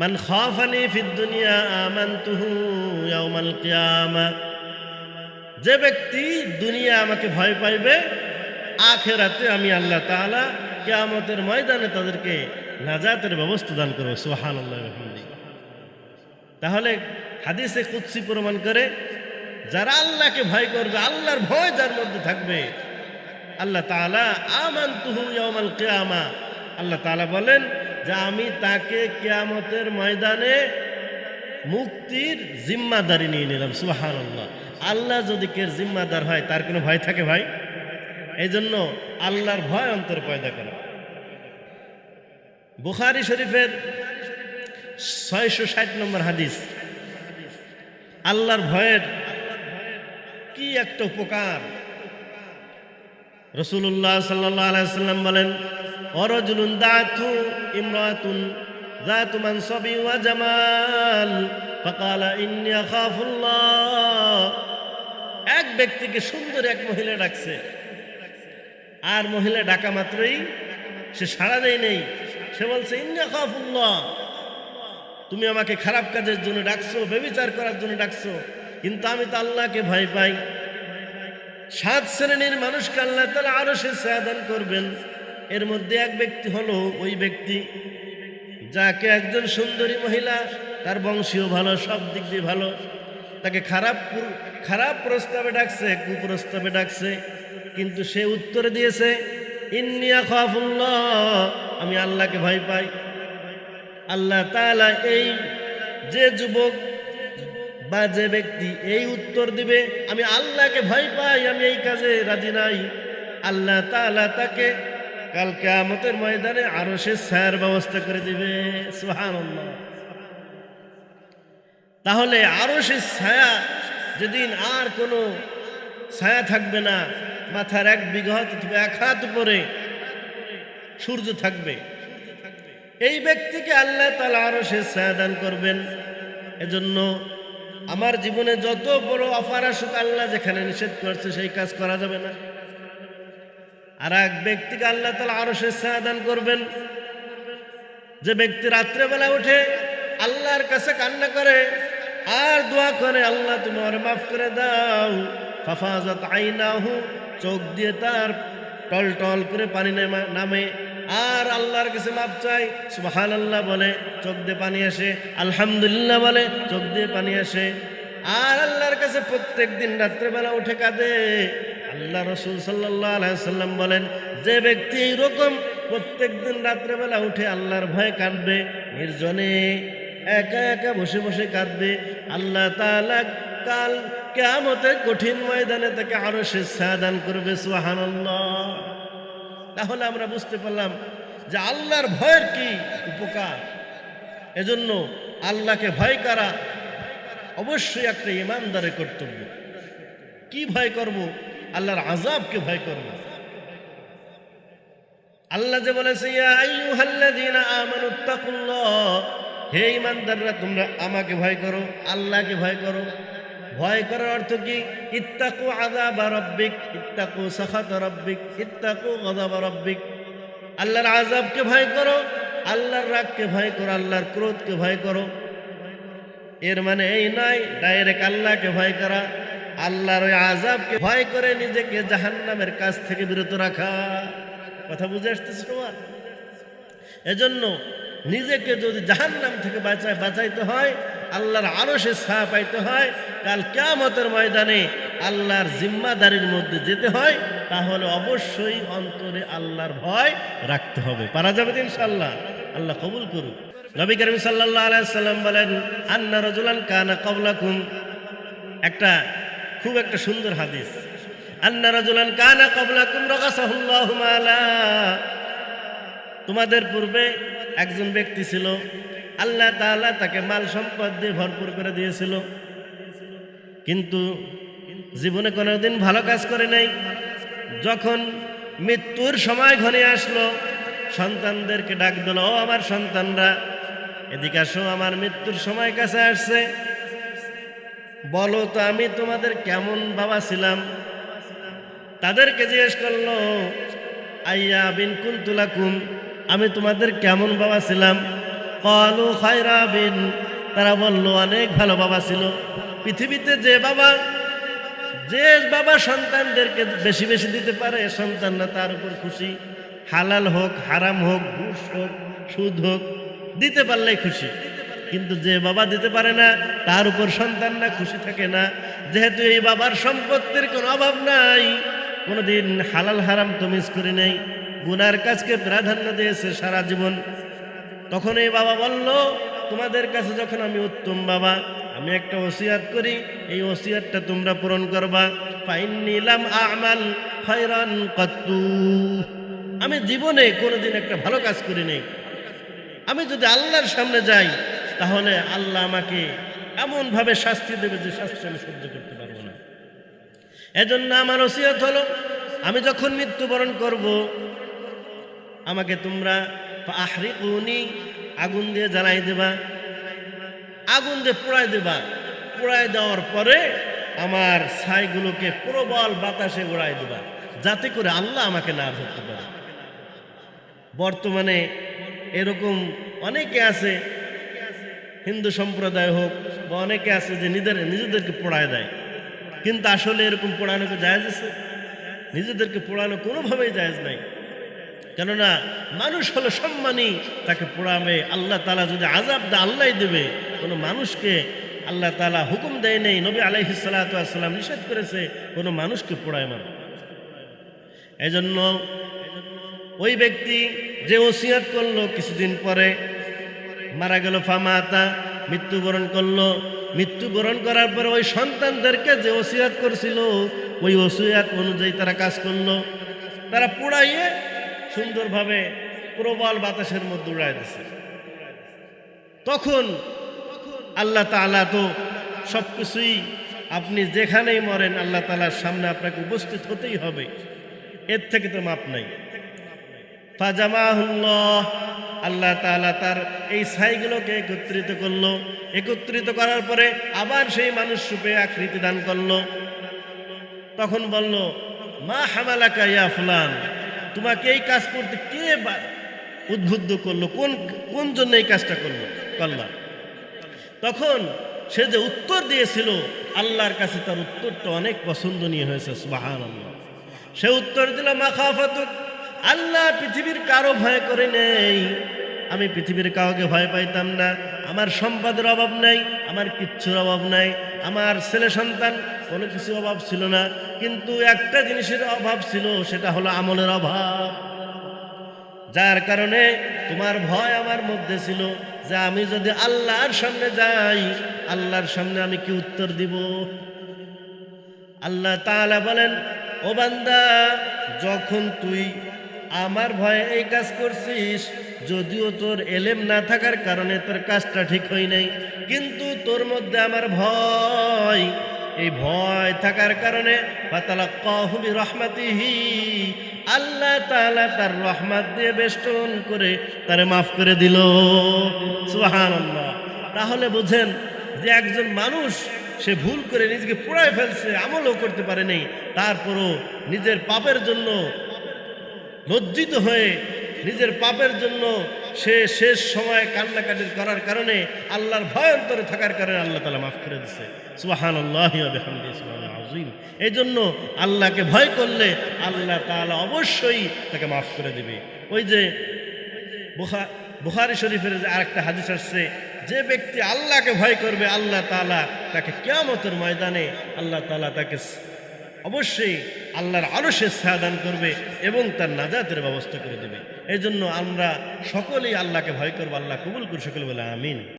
মান খাফানি ফিদ দুনিয়া আমানতুহু ইয়াউমাল কিয়ামা। যে ব্যক্তি দুনিয়া আমাকে ভয় পাইবে, আখেরাতে আমি আল্লাহ তাআলা কিয়ামতের ময়দানে তাদেরকে নাজাতের ব্যবস্থা দান করব, সুবহানাল্লাহ তাহলে হাদিসে কুৎসি প্রমাণ করে, যারা আল্লাহকে ভয় করবে, আল্লাহর ভয় যার মধ্যে থাকবে, আল্লাহ তাআলা আমান তুহু ইয়াউমাল কিয়ামা। আল্লাহ তাআলা বলেন যে আমি তাকে কেয়ামতের ময়দানে মুক্তির জিম্মাদারি নিয়ে নিলাম, সুবহানাল্লাহ। আল্লাহ যদি কে জিম্মাদার হয়, তার কোনো ভয় থাকে ভাই? এই জন্য আল্লাহর ভয় অন্তর পয়দা করা। বুখারি শরীফের ছয়শো ষাট নম্বর হাদিস, আল্লাহর ভয়ের কি একটা উপকার? রসুল্লাহ সাল্লাহ আলাইসাল্লাম বলেন অরজুলুন দাথু ইমরাতুন ذات منصب وجمال فقال إني أخاف الله এক ব্যক্তিকে সুন্দর এক মহিলা ডাকছে আর মহিলা ডাকা মাত্রই সে সাড়া দেয় নেই সে বলছে ইন্না খাফুল্লাহ তুমি আমাকে খারাপ কাজের জন্য ডাকছো বেবিচার করার জন্য ডাকছো কিন্তু আমি তো আল্লাহকে ভয় পাই সাত শ্রেণীর মানুষকে আল্লাহ তালা আরো সে সায়াদান করবেন এর মধ্যে এক ব্যক্তি হলো ওই ব্যক্তি যাকে একজন সুন্দরী মহিলা, তার বংশীয় ভালো, সব দিক দিয়ে ভালো। তাকে খারাপ খারাপ প্রস্তাবে ডাকছে, কুপ্রস্তাবে ডাকছে। কিন্তু সে উত্তরে দিয়েছে ইন্নিয়া খাফুল্লাহ আমি আল্লাহকে ভয় পাই। আল্লাহ তাআলা এই যে যুবক বা যে ব্যক্তি এই উত্তর দিবে, আমি আল্লাহকে ভয় পাই, আমি এই কাজে রাজি নাই। আল্লাহ তাআলা তাকে কাল কিয়ামতের ময়দানে আরও সে ছায়ার ব্যবস্থা করে দিবে। সুবহানাল্লাহ। তাহলে আরও সে ছায়া যেদিন আর কোনো ছায়া থাকবে না, মাথার এক বিঘত এক হাত উপরে সূর্য থাকবে। এই ব্যক্তিকে আল্লাহ তালা আরও সে ছায়া দান করবেন। এজন্য আমার জীবনে যত বড় অফার আসুক, আল্লাহ যেখানে নিষেধ করছে, সেই কাজ করা যাবে না। আর এক ব্যক্তিকে আল্লাহ তালা আরও সে ছায়া দান করবেন। যে ব্যক্তি রাত্রেবেলা উঠে আল্লাহর কাছে কান্না করে, আর দোয়া করে, আল্লাহ, তুমি মাফ করে দাও। ফাফাজাত আইনাহু, চোখ দিয়ে তার টল টল করে পানি নেমা- আর আল্লাহর কাছে মাপ চাই সুবহান আল্লাহ বলে, চোখ দিয়ে পানি আসে। আলহামদুলিল্লাহ বলে, চোখ দিয়ে পানি আসে। আর আল্লাহর কাছে প্রত্যেক দিন রাত্রেবেলা উঠে কাঁদে। আল্লাহ রসুল সাল্লাহ আলাইসাল্লাম বলেন, যে ব্যক্তি এইরকম প্রত্যেক দিন রাত্রেবেলা উঠে আল্লাহর ভয়ে কাঁদবে, নির্জনে একা একা বসে বসে কাঁদবে, আল্লাহ তাআলা কাল কেমতে কঠিন ময়দানে তাকে আরও সে দান করবে, সুবহানাল্লাহ। তাহলে আমরা বুঝতে পারলাম যে আল্লাহর ভয়ের কি উপকার। এজন্য আল্লাহকে ভয় করা অবশ্যই একটা ইমানদারের কর্তব্য। কি ভয় করব? আল্লাহর আজাবকে ভয় করব আল্লাহ যে বলেছে হে ইমানদাররা তোমরা আমাকে ভয় করো, আল্লাহকে ভয় করো। ভয় করার অর্থ কি? ইত্তাকু আযাবা রাব্বিক, ইত্তাকু সাখাত রাব্বিক, ইত্তাকু গযাবা রাব্বিক। আল্লাহর আযাবকে ভয় করো, আল্লাহর রাগকে ভয় করো, আল্লাহর ক্রোধকে ভয় করো। এর মানে এই নয়, ডাইরেক্ট আল্লাহকে ভয় করা। আল্লাহর ওই আজাবকে ভয় করে নিজেকে জাহান্নামের কাছ থেকে বিরত রাখা। কথা বুঝে আসতেছে তোমার? এজন্য নিজেকে যদি জাহান্নাম থেকে বাঁচায়, বাঁচাইতে হয়, আল্লাহর আরও সে পাইতে হয়, কাল কেয়ামতের ময়দানে আল্লাহর জিম্মাদারির মধ্যে যেতে হয়, তাহলে অবশ্যই অন্তরে আল্লাহর ভয় রাখতে হবে। পারা যাবে ইনশাল্লাহ আল্লাহ কবুল করুক। নবী করিম সাল্লাহ আলাইসাল্লাম বলেন, আন্না রজুলান কানা কবলাকুম। একটা খুব একটা সুন্দর হাদিস। কানা মালা। তোমাদের পূর্বে একজন ব্যক্তি ছিল, আল্লাহ তাআলা তাকে মাল সম্পদ দিয়ে ভরপুর করে দিয়েছিল। কিন্তু জীবনে কোনোদিন ভালো কাজ করে নাই। যখন মৃত্যুর সময় ঘনে আসলো, সন্তানদেরকে ডাক দিল, ও আমার সন্তানরা, এদিকে আসো, আমার মৃত্যুর সময় কাছে আসছে। বলো তো আমি তোমাদের কেমন বাবা ছিলাম? তাদেরকে জিজ্ঞেস করল, আইয়া বিন কুন্তুলাকুম আমি তোমাদের কেমন বাবা ছিলাম? কলু খায়রাবিন তারা বলল, অনেক ভালো বাবা ছিল। পৃথিবীতে যে বাবা যে বাবা সন্তানদেরকে বেশি বেশি দিতে পারে, সন্তানরা তার উপর খুশি। হালাল হোক, হারাম হোক, ঘুষ হোক, সুদ হোক, দিতে পারলেই খুশি। কিন্তু যে বাবা দিতে পারে না, তার উপর সন্তান না, খুশি থাকে না। যেহেতু এই বাবার সম্পত্তির কোনো অভাব নাই, কোনোদিন হালাল হারাম তমিজ করে নেই, গুনার কাজকে প্রাধান্য দিয়েছে সারা জীবন। তখন এই বাবা বলল, তোমাদের কাছে যখন আমি উত্তম বাবা, আমি একটা ওসিয়াত করি, এই ওসিয়াতটা তোমরা পূরণ করবা। ফাইন নিলাম আমাল খয়রান কত্তু। আমি জীবনে কোনোদিন একটা ভালো কাজ করি নেই। আমি যদি আল্লাহর সামনে যাই তাহলে আল্লাহ আমাকে এমনভাবে শাস্তি দেবে যে শাস্তি আমি সহ্য করতে পারব না। এজন্য আমার ওসিয়ত হলো, আমি যখন মৃত্যুবরণ করব, আমাকে তোমরা আহরি উনি আগুন দিয়ে জ্বালাই দেবা। আগুন দিয়ে পোড়াই দেবা। পোড়াই দেওয়ার পরে আমার ছাইগুলোকে প্রবল বাতাসে উড়াই দেবা, যাতে করে আল্লাহ আমাকে না ধরতে পারে। বর্তমানে এরকম অনেকে আছে হিন্দু সম্প্রদায় হোক বা অনেকে আছে যে নিজের নিজেদেরকে পোড়ায় দেয়। কিন্তু আসলে এরকম পোড়ানো কি জায়েজ আছে? নিজেদেরকে পোড়ানো কোনোভাবেই জায়জ নাই। কেননা মানুষ হলো সম্মানী, তাকে পোড়াবে। আল্লাহ তালা যদি আজাব দেয় আল্লাহ দেবে। কোনো মানুষকে আল্লাহ তালা হুকুম দেয় নেই। নবী আলাইহিসাল্লাম নিষেধ করেছে, কোনো মানুষকে পোড়ায় মার এজন্য ওই ব্যক্তি যে ওসিয়াত করল কিছুদিন পরে মারা গেল ফামাতা মৃত্যুবরণ করল। মৃত্যুবরণ করার পরে ওই সন্তানদেরকে যে ওসিয়াত করছিল, ওই ওসিয়াত অনুযায়ী তারা কাজ করল। তারা পোড়াইয়ে সুন্দরভাবে প্রবল বাতাসের মধ্যে উড়াই দিছে। তখন আল্লাহ তাআলা তো সব কিছুই আপনি যেখানেই মরেন, আল্লাহ তালার সামনে আপনাকে উপস্থিত হতেই হবে। এর থেকে তো মাপ নাই। ফাজামাহুল্লাহ আল্লাহ তাআলা তার এই ছাইগুলোকে একত্রিত করল। একত্রিত করার পরে আবার সেই মানুষ রূপে আকৃতি দান করল। তখন বলল, মা হামালাকা ইয়া ফুলান, তোমাকে এই কাজ করতে কে উদ্বুদ্ধ করল? কোন কোন জন্য এই কাজটা করল? করলাম তখন সে যে উত্তর দিয়েছিল, আল্লাহর কাছে তার উত্তরটা অনেক পছন্দনীয় হয়েছে সুবাহান সে উত্তর দিল, মা মাখাফাতুক আল্লাহ পৃথিবীর কারও ভয় করে নেই। আমি পৃথিবীর কাউকে ভয় পাইতাম না। আমার সম্পদের অভাব নাই, আমার কিচ্ছুর অভাব নাই, আমার ছেলে সন্তান কোনো কিছু অভাব ছিল না। কিন্তু একটা জিনিসের অভাব ছিল, সেটা হলো আমলের অভাব। যার কারণে তোমার ভয় আমার মধ্যে ছিল যে আমি যদি আল্লাহর সামনে যাই, আল্লাহর সামনে আমি কি উত্তর দিব? আল্লাহ তাআলা বলেন, ও বান্দা, যখন তুই আমার ভয়ে এই কাজ করছিস। যদিও তোর এলেম না থাকার কারণে তোর কাজটা ঠিক হয় নাই। কিন্তু তোর মধ্যে আমার ভয়। এই ভয় থাকার কারণে রহমাতিহি আল্লাহ তাআলা তার রহমত দিয়ে বেষ্টন করে তারে মাফ করে দিল। সুবহানাল্লাহ। তাহলে বুঝেন যে একজন মানুষ, সে ভুল করে নিজেকে পোড়ায় ফেলছে, আমলও করতে পারেনি তারপরও নিজের পাপের জন্য লজ্জিত হয়ে নিজের পাপের জন্য সে শেষ সময় কান্নাকাটি করার কারণে আল্লাহর ভয় অন্তরে থাকার কারণে আল্লাহ তালা মাফ করে দিছে। সুবাহান এই জন্য আল্লাহকে ভয় করলে আল্লাহ তাআলা অবশ্যই তাকে মাফ করে দিবে। ওই যে বুখা- বুখারি শরীফের যে আরেকটা হাদিস আসছে, যে ব্যক্তি আল্লাহকে ভয় করবে, আল্লাহ তাআলা তাকে কেয়ামতের ময়দানে আল্লাহ তালা তাকে অবশ্যই আল্লাহর আরও সে দান করবে এবং তার নাজাতের ব্যবস্থা করে দেবে। এজন্য আমরা সকলেই আল্লাহকে ভয় করব, আল্লাহ কবুল করে সকলে বলে আমিন।